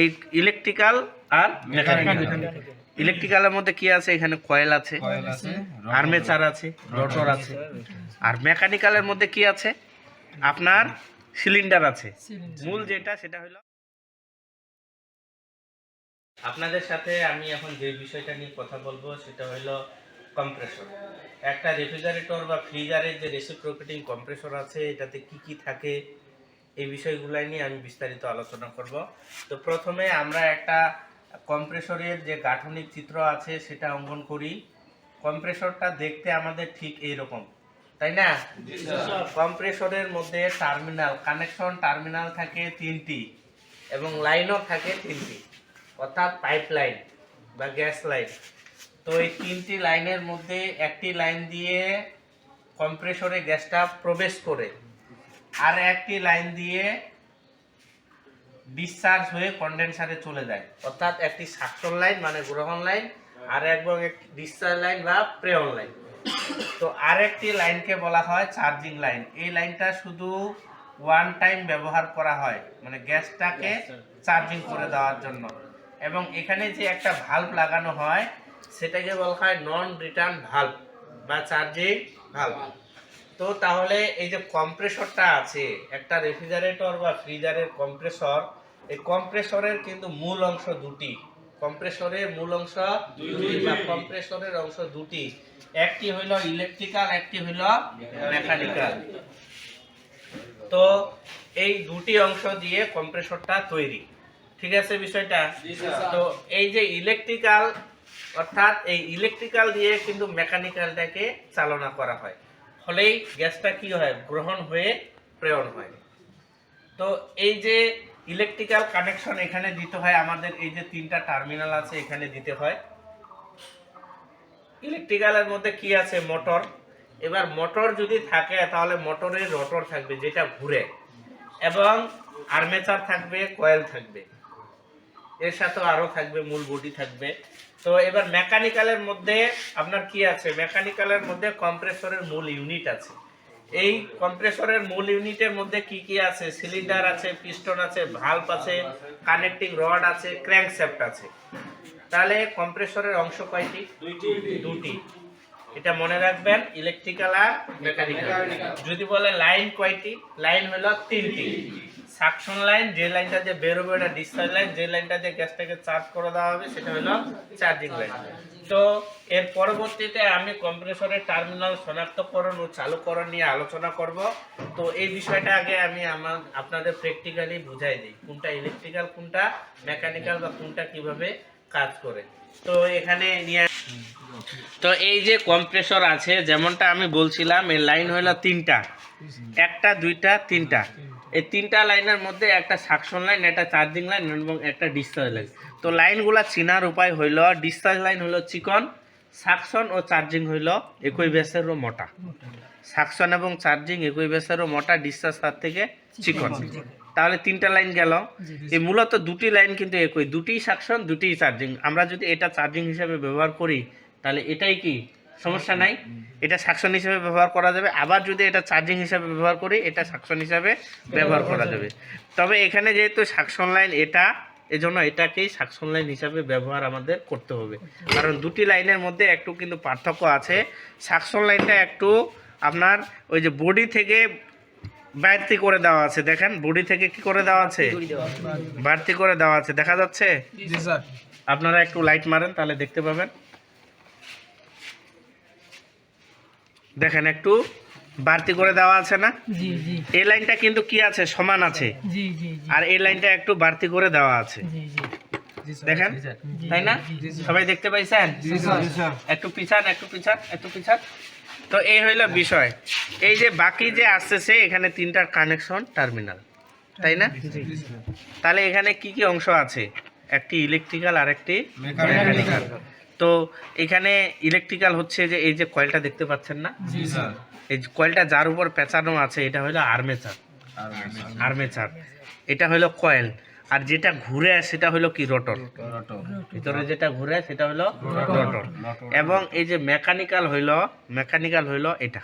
এই ইলেকট্রিক্যাল আর মেকানিক্যাল ইলেকট্রিক্যালের মধ্যে কি আছে? এখানে কয়েল আছে আর্মেচার আছে রোটর আছে আর মেকানিক্যালের মধ্যে কি আছে? আপনার সিলিন্ডার আছে। মূল যেটা সেটা হলো আপনাদের সাথে আমি এখন যে বিষয়টা নিয়ে কথা বলব সেটা হলো কম্প্রেসর একটা রেফ্রিজারেটর বা ফ্রিজারের যে রেসিপ্রোকেটিং কম্প্রেসর আছে এটাতে কি কি থাকে? এই বিষয়গুলাই নিয়ে আমি বিস্তারিত আলোচনা করব। তো প্রথমে আমরা একটা কম্প্রেসরের যে গাঠনিক চিত্র আছে সেটা অঙ্কন করি। কম্প্রেসরটা দেখতে আমাদের ঠিক এইরকম তাই না? কম্প্রেসরের মধ্যে টার্মিনাল কানেকশন টার্মিনাল থাকে তিনটি এবং লাইনও থাকে তিনটি অর্থাৎ পাইপ লাইন বা গ্যাস লাইন। তো এই তিনটি লাইনের মধ্যে একটি লাইন দিয়ে কম্প্রেসরে গ্যাসটা প্রবেশ করে। আর একটি লাইন দিয়ে ডিসচার্জ হয়ে কন্ডেন্সারে চলে যায়। অর্থাৎ একটি সাকশন লাইন মানে গ্রহণ লাইন আর এবং একটি ডিসচার্জ লাইন বা প্রেরণ লাইন। তো আরেকটি লাইনকে বলা হয় চার্জিং লাইন এই লাইনটা শুধু ওয়ান টাইম ব্যবহার করা হয় মানে গ্যাসটাকে চার্জিং করে দেওয়ার জন্য। এবং এখানে যে একটা ভাল্ব লাগানো হয় সেটাকে বলা হয় নন রিটার্ন ভাল্ব বা চার্জিং ভাল্ব তো তাহলে এই যে কম্প্রেসরটা আছে, একটা রেফ্রিজারেটর বা ফ্রিজারের কম্প্রেসর এই কম্প্রেসরের কিন্তু মূল অংশ দুটি। কম্প্রেসরের মূল অংশ দুটি বা কম্প্রেসরের অংশ দুটি। একটি হইল ইলেকট্রিক্যাল একটি হইল মেকানিক্যাল তো এই দুটি অংশ দিয়ে কম্প্রেসরটা তৈরি। ঠিক আছে বিষয়টা? তো এই যে ইলেকট্রিক্যাল অর্থাৎ এই ইলেকট্রিক্যাল দিয়ে কিন্তু মেকানিক্যালটাকে চালনা করা হয়। ফলেই গ্যাসটা কি হয়? গ্রহণ হয়ে প্রেরণ হয়। তো এই যে ইলেকট্রিক্যাল কানেকশন এখানে দিতে হয়, আমাদের এই যে তিনটা টার্মিনাল আছে এখানে দিতে হয়। ইলেকট্রিক্যালের মধ্যে কি আছে? মোটর এবার মোটর যদি থাকে, তাহলে মোটরের রোটর থাকবে, যেটা ঘুরে। এবং আর্মেচার থাকবে কয়েল থাকবে। এর সাথেও আরও থাকবে, মূল বডি থাকবে। তো এবার মেকানিক্যালের মধ্যে আপনার কি আছে? মেকানিক্যালের মধ্যে কম্প্রেসরের মূল ইউনিট আছে। এই কম্প্রেসরের মূল ইউনিটের মধ্যে কি কি আছে? সিলিন্ডার আছে পিস্টন আছে ভাল্ব আছে কানেক্টিং রড আছে ক্র্যাঙ্কশ্যাফট আছে। তাহলে কম্প্রেসরের অংশ কয়টি? দুটি এটা মনে রাখবেন ইলেকট্রিক্যাল আর মেকানিক্যাল। যদি বলে লাইন কয়টি? লাইন হলো তিনটি। সাকশন লাইন যে লাইনটা দিয়ে বেরোবে ওটা ডিসচার্জ লাইন যে লাইনটা দিয়ে গ্যাসটাকে চার্জ করে দেওয়া হবে সেটা হলো চার্জিং লাইন তো এর পরবর্তীতে আমি কম্প্রেসরের টার্মিনাল শনাক্তকরণ ও চালুকরণ নিয়ে আলোচনা করব। তো এই বিষয়টা আগে আমি আমার আপনাদের প্র্যাকটিক্যালি বুঝাই দিই, কোনটা ইলেকট্রিক্যাল কোনটা মেকানিক্যাল বা কোনটা কীভাবে কাজ করে। তো এখানে নিয়ে তো এই যে কম্প্রেসর আছে, যেমনটা আমি বলছিলাম, এর লাইন হলো তিনটা। একটা, দুইটা, তিনটা। এই তিনটা লাইনের মধ্যে একটা সাকশন লাইন একটা চার্জিং লাইন এবং একটা ডিসচার্জ লাইন তো লাইনগুলা চিনার উপায় হইল ডিসচার্জ লাইন হলো চিকন সাকশন ও চার্জিং হইল একই ব্যাসেরও মোটা। সাকশন এবং চার্জিং একই ব্যাসেরও মোটা ডিসচার্জ তার থেকে চিকন। তাহলে তিনটা লাইন গেল। এই মূলত দুটি লাইন কিন্তু একই দুটি সাকশন দুটি চার্জিং আমরা যদি এটা চার্জিং হিসাবে ব্যবহার করি তাহলে এটাই কি? সমস্যা নাই। এটা সাকশন হিসাবে ব্যবহার করা যাবে। আবার যদি এটা চার্জিং হিসাবে ব্যবহার করি এটা সাকশন হিসাবে ব্যবহার করা যাবে। তবে এখানে যেহেতু সাকশন লাইন এটা এজন্য এটাকেই সাকশন লাইন হিসাবে ব্যবহার আমাদের করতে হবে। কারণ দুটি লাইনের মধ্যে একটু কিন্তু পার্থক্য আছে। সাকশন লাইনটা একটু আপনার ওই যে বডি থেকে বাড়তি করে দেওয়া আছে। দেখেন বডি থেকে কি করে দেওয়া আছে? বাড়তি। করে দেওয়া আছে। দেখা যাচ্ছে? স্যার। আপনারা একটু লাইট মারেন তাহলে দেখতে পাবেন। দেখেন একটু বাড়তি করে দেওয়া আছে না? জি জি। এই লাইনটা কিন্তু কি আছে? সমান আছে। জি জি জি। আর এই লাইনটা একটু বাড়তি করে দেওয়া আছে। জি জি। দেখেন? তাই না? জি, জি, জি। সবাই দেখতে পাইছেন? জি স্যার জি স্যার। একটু পিছান একটু পিছান একটু পিছান। তো এই হইল বিষয়। এই যে বাকি যে আসতেছে এখানে তিনটার কানেকশন টার্মিনাল তাই না? তাহলে এখানে কি কি অংশ আছে? একটি ইলেকট্রিক্যাল আর একটি মেকানিক্যাল তো এখানে ইলেকট্রিক্যাল হচ্ছে যে এই যে কয়েলটা দেখতে পাচ্ছেন না? এই যে কয়েলটা যার উপর পেঁচানো আছে এটা হলো আর্মেচার আর্মেচার এটা হলো কয়েল আর যেটা ঘুরে সেটা হলো কি? রোটর ভিতরে যেটা ঘুরে সেটা হলো রোটর এবং এই যে মেকানিক্যাল হইল মেকানিক্যাল হইল এটা।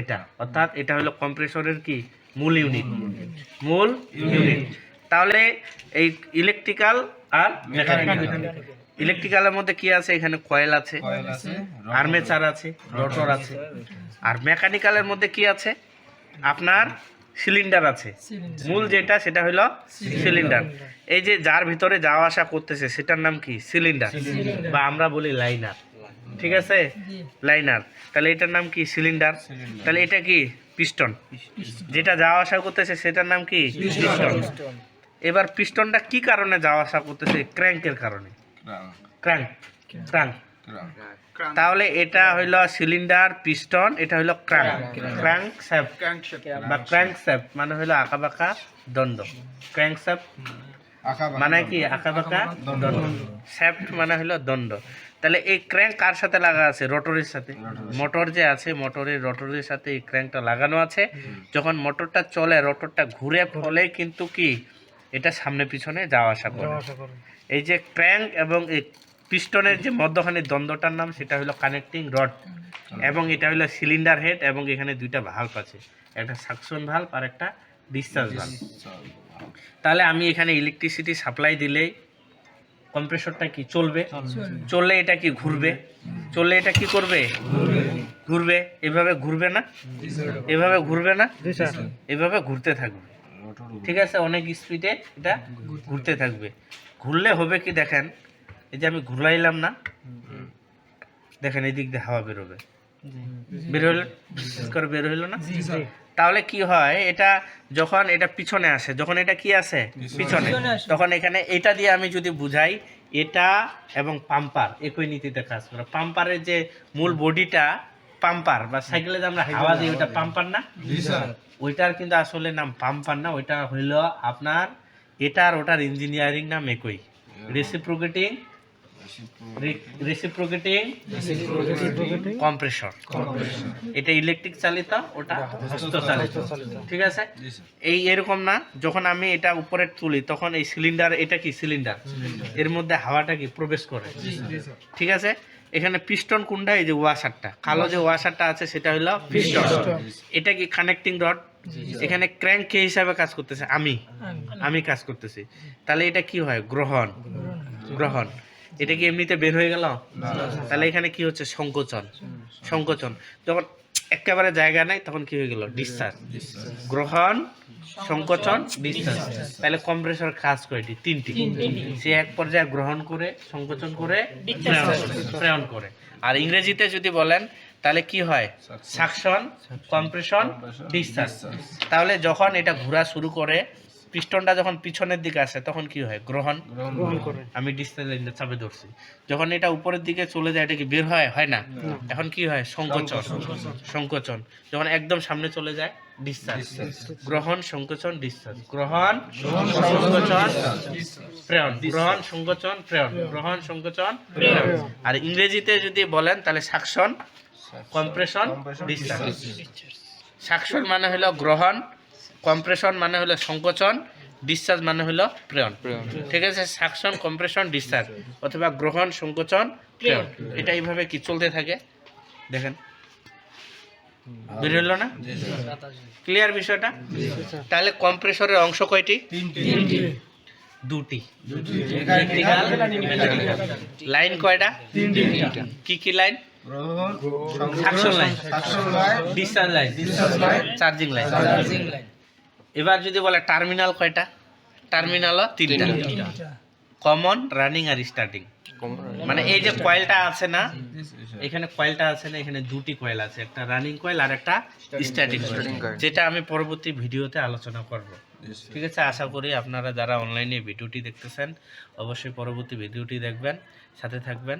এটা। অর্থাৎ এটা হলো কম্প্রেসরের কি? মূল ইউনিট মূল ইউনিট তাহলে এই ইলেকট্রিক্যাল আর মেকানিক্যাল ইলেকট্রিক্যালের মধ্যে কি আছে? এখানে কয়েল আছে আর্মেচার আছে রোটর আছে। আর মেকানিক্যালের মধ্যে কি আছে? আপনার সিলিন্ডার আছে। মূল যেটা সেটা হলো সিলিন্ডার। এই যে যার ভিতরে যাওয়া আসা করতেছে সেটার নাম কি? সিলিন্ডার। বা আমরা বলি লাইনার। ঠিক আছে? লাইনার। তাহলে এটার নাম কি? সিলিন্ডার। তাহলে এটা কি? পিস্টন। যেটা যাওয়া আসা করতেছে সেটার নাম কি? পিস্টন। এবার পিস্টনটা কি কারণে যাওয়া আসা করতেছে? ক্র্যাঙ্কের কারণে। ক্র্যাঙ্ক ক্র্যাঙ্ক তাহলে এটা হইল সিলিন্ডার পিস্টন এটা হইল ক্র্যাঙ্ক ক্র্যাঙ্ক স্যাপ বা ক্র্যাঙ্ক স্যাপ মানে হইল আঁকা বাঁকা দণ্ড ক্র্যাঙ্ক স্যাপ মানে কি? আঁকা বাঁকা দণ্ড স্যাফট মানে হলো দণ্ড তাহলে এই ক্র্যাঙ্ক কার সাথে লাগা আছে? রোটরের সাথে। মোটর যে আছে মোটরের রোটরের সাথে এই ক্র্যাঙ্কটা লাগানো আছে। যখন মোটরটা চলে রোটরটা ঘুরে ফলে কিন্তু কি? এটা সামনে পিছনে যাওয়া আসা করে। এই যে ক্র্যাঙ্ক এবং এই পিস্টনের যে মধ্যখানে দ্বন্দ্বটার নাম সেটা হলো কানেক্টিং রড এবং এটা হলো সিলিন্ডার হেড এবং এখানে দুইটা ভাল্ব আছে। একটা সাকশন ভাল্ব আর একটা ডিসচার্জ ভাল্ব তাহলে আমি এখানে ইলেকট্রিসিটি সাপ্লাই দিলেই কম্প্রেসরটা কি চলবে? চললে এটা কি ঘুরবে? চললে এটা কি করবে? ঘুরবে। এভাবে ঘুরবে না? এভাবে ঘুরবে না? এভাবে ঘুরতে থাকবে। ঠিক আছে? অনেক স্পিডে এটা ঘুরতে থাকবে। ঘুরলে হবে কি দেখেন এই যে আমি ঘুরাইলাম না দেখেন এই দিক দিয়ে হাওয়া বেরোবে। বের হইল বিশেষ করে বের হইল না? তাহলে কি হয় এটা যখন এটা পিছনে আসে যখন এটা কি আসে? পিছনে তখন এখানে এটা দিয়ে আমি যদি বুঝাই এটা এবং পাম্পার একই নীতিতে কাজ করে। পাম্পারের যে মূল বডিটা পাম্পার বা সাইকেলে যে আমরা হাওয়া দিই ওটা পাম্পার না? ওইটার কিন্তু আসলে নাম পাম্পার না ওইটা হইল আপনার এটার ওটার ইঞ্জিনিয়ারিং নাম একই। রেসিপ্রোকেটিং রেসিপ্রোকেটিং কম্প্রেসর এটা ইলেকট্রিক চালিত ওটা হস্ত চালিত ঠিক আছে? এই এরকম না যখন আমি এটা উপরে তুলি তখন এই সিলিন্ডার এটা কি সিলিন্ডার এর মধ্যে হাওয়াটা কি প্রবেশ করে? ঠিক আছে? এখানে পিস্টন কোনটা? এই যে ওয়াশারটা কালো যে ওয়াশারটা আছে সেটা হলো পিস্টন এটা কি কানেক্টিং রড এখানে ক্র্যাঙ্ক কে হিসাবে কাজ করতেছে? আমি। আমি। কাজ করতেছি। তাহলে এটা কি হয়? গ্রহণ। গ্রহণ। এটা কি এমনিতে বের হয়ে গেল? তাহলে এখানে কি হচ্ছে? সংকোচন। সংকোচন। যখন একেবারে জায়গা নাই তখন কি হয়ে গেল? ডিসচার্জ গ্রহণ সংকোচন ডিসচার্জ তাহলে কম্প্রেসর কাজ কয়টি তিনটি। সে এক পর্যায়ে গ্রহণ করে সংকোচন করে প্রেরণ করে, প্রেরণ করে। আর ইংরেজিতে যদি বলেন তাহলে কি হয়? সাকশন কম্প্রেশন ডিসচার্জ তাহলে যখন এটা ঘোরা শুরু করে পিস্টনটা যখন পিছনের দিকে আসে তখন কি হয়? গ্রহণ? গ্রহণ করে। আমি লাইনটা চাপে ধরছি। যখন এটা উপরের দিকে চলে যায় এটা কি বের হয়? হয় না? এখন কি হয়? সংকোচন। সংকোচন। যখন একদম সামনে চলে যায় ডিসচার্জ গ্রহণ সংকোচন ডিসচার্জ গ্রহণ সংকোচন প্রেরণ। গ্রহণ সংকোচন প্রেরণ। গ্রহণ সংকোচন প্রেরণ। আর ইংরেজিতে যদি বলেন তাহলে সাকশন কম্প্রেশন ডিসচার্জ সাকশন মানে হলো গ্রহণ কম্প্রেশন মানে হলো সংকোচন ডিসচার্জ মানে হলো প্রেরণ। ঠিক আছে? সাকশন কম্প্রেশন ডিসচার্জ অথবা গ্রহণ সংকোচন প্রেরণ। এটা এইভাবে কি চলতে থাকে? দেখেন। বের হলো না? ক্লিয়ার বিষয়টা? তাহলে কম্প্রেসরের অংশ কয়টি? দুটি। লাইন কয়টা? কি কি লাইন গ্রহণ suction line discharge line charging line এবার যদি বলে টার্মিনাল কয়টা? টার্মিনালও তিনটা। কমন রানিং আর স্টার্টিং মানে এই যে কয়েলটা আছে না এখানে কয়েলটা আছে না এখানে দুটি কয়েল আছে একটা রানিং কয়েল আর একটা স্টার্টিং কয়েল যেটা আমি পরবর্তী ভিডিওতে আলোচনা করব। ঠিক আছে? আশা করি আপনারা যারা অনলাইনে ভিডিওটি দেখতেছেন অবশ্যই পরবর্তী ভিডিওটি দেখবেন সাথে থাকবেন।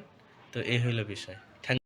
তো এই হইল বিষয়।